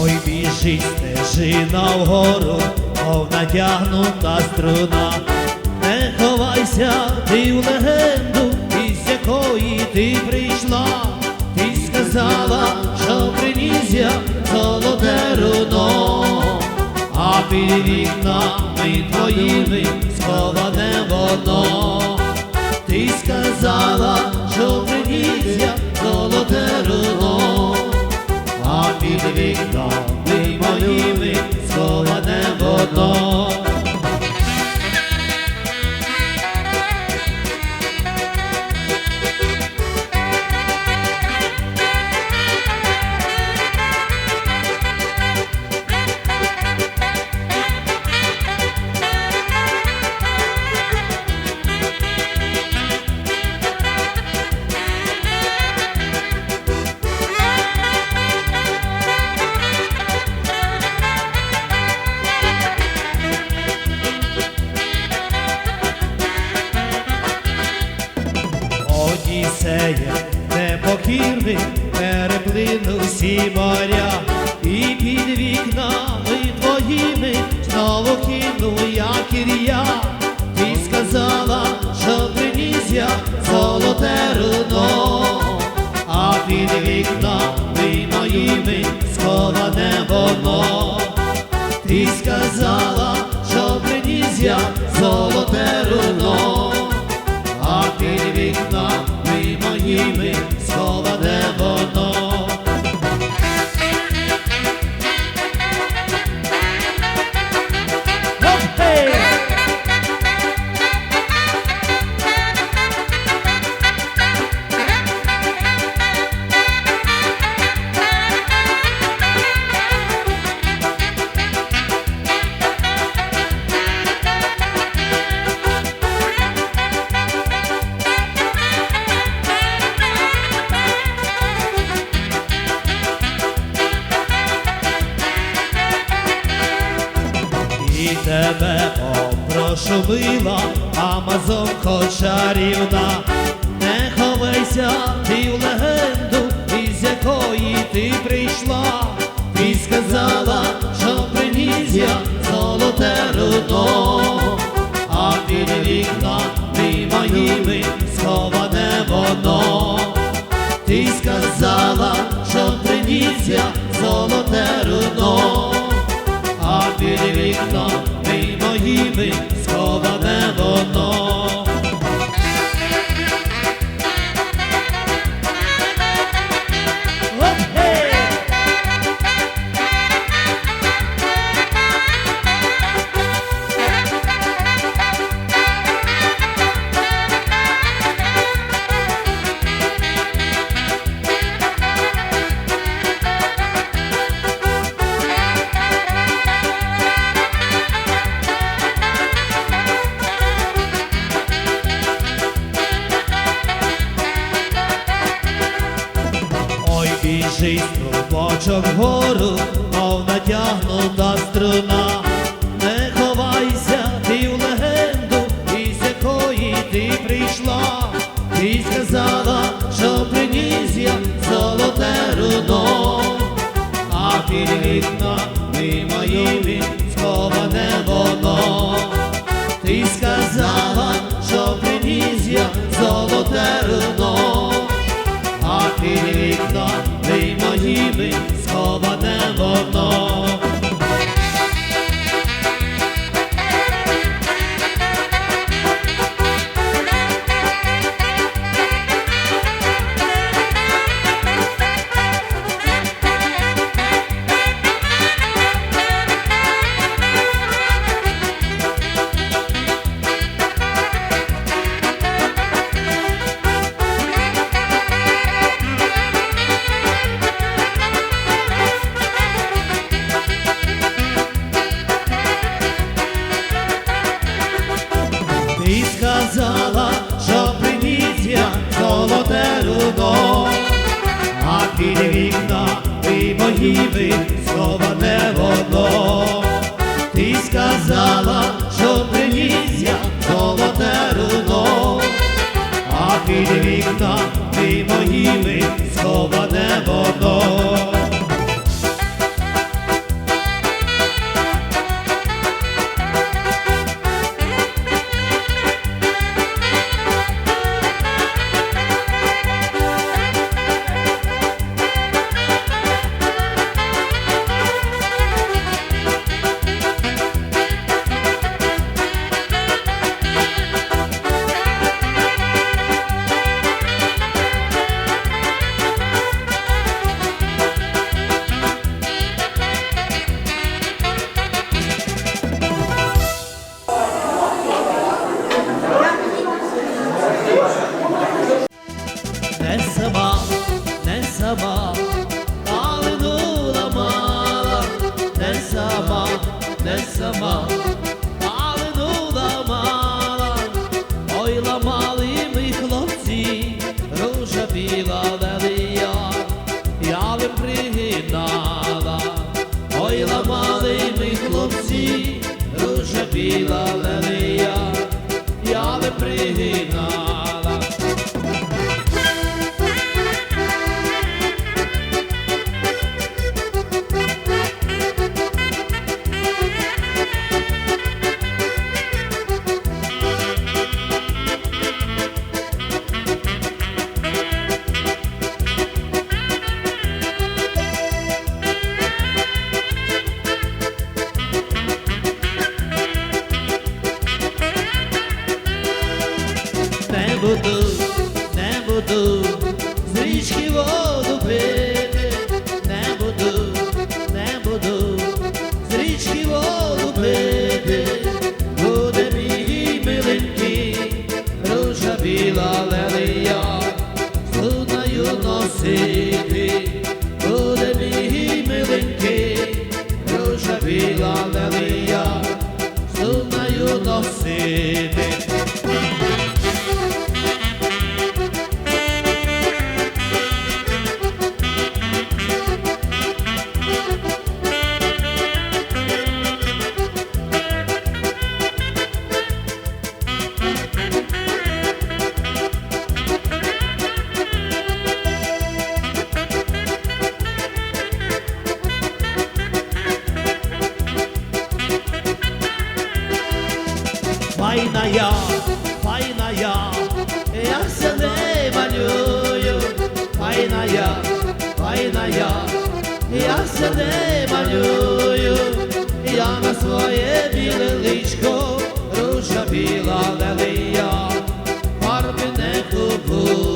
Ой, біжить стежина вгору, мов натягнута струна. Не ховайся, ти в легенду, із якої ти прийшла. Ти сказала, що приніс я золоте руно, а під вікнами твоїми сховане воно. Ти сказала, що приніс я золоте руно, а під вікнами моїми сховане воно. Переплинув всі моря, і під вікнами твоїми знову кинув кір'я. Ти сказала, що приніс я золоте руно, а під вікнами моїми сховане воно. Ти сказала, що приніс я золоте руно, а під вікнами моїми мила, Амазонко чарівна, не ховайся ти в легенду, із якої ти прийшла. Ти сказала, що приніс я золоте руно, а під вікнами моїми сховане воно. Ти сказала, що приніс я золоте руно, а під вікнами моїми сховане воно. Струмочок вгору, мов натягнута струна. Не ховайся, ти в легенду, із якої ти прийшла. Ти сказала, що приніс я золоте руно, а під вікнами моїми сховане воно. Ти сказала, що приніс я золоте руно, а під вікнами моїми руно, а під вікнами моїми сховане воно. Ти сказала, що приніс золоте руно, а під вікнами моїми сховане воно. Сама, Малинула мала, ой ламали ми хлопці, ружа біла лелія, я лим пригинала, ой ламали ми хлопці, ружа біла лелія, я лим пригинала. ಶಿವೋ я, я ся не малюю, файна я, файна я, я ся не малюю, я на своє біле личко, ружа біла лелія, фарби не купую,